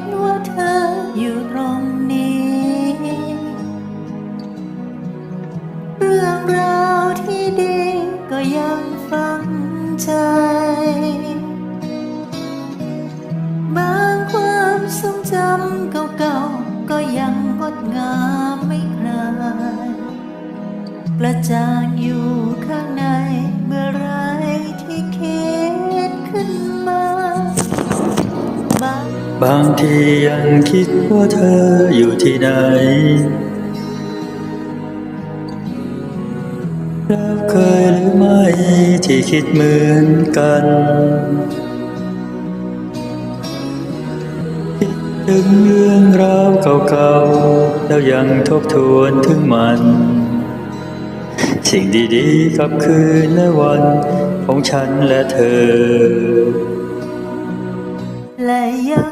ดว่าเธออยู่ตรงนี้ เรื่องราวที่ดีก็ยังฝังใจ บางความทรงจำเก่าๆ ก็ยังงดงามไม่คลายกระจ่างอยู่ข้างในเมื่อไรที่คิด บางทียังคิดว่าเธออยู่ที่ไหน แล้วเคยหรือไม่ที่คิดเหมือนกัน คิดถึงเรื่องราวเก่าๆ แล้วยังทบทวนถึงมัน สิ่งดีๆกับคืนและวันของฉันและเธอและยัง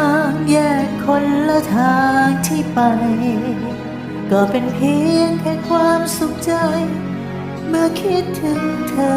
างแยกคนละทางที่ไป ก็เป็นเพียงแค่ความสุขใจ เมื่อคิดถึงเธอ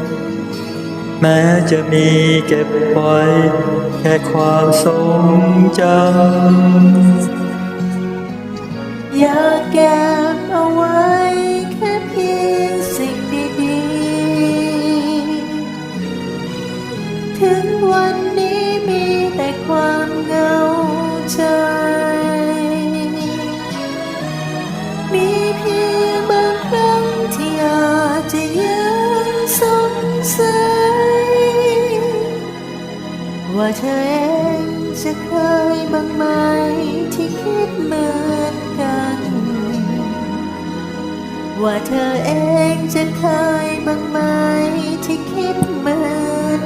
แม้จะมีเก็บไว้ แค่ความทรงจำอยากเก็บเอาไว้ แค่เพียงสิ่งดีๆ ถึงวันนี้มีแต่ความเหงาใจมี ว่าเธอเองจะเคยบ้างไหมที่คิดเหมือนกัน ว่าเธอเองจะเคยบ้างไหมที่คิดเหมือน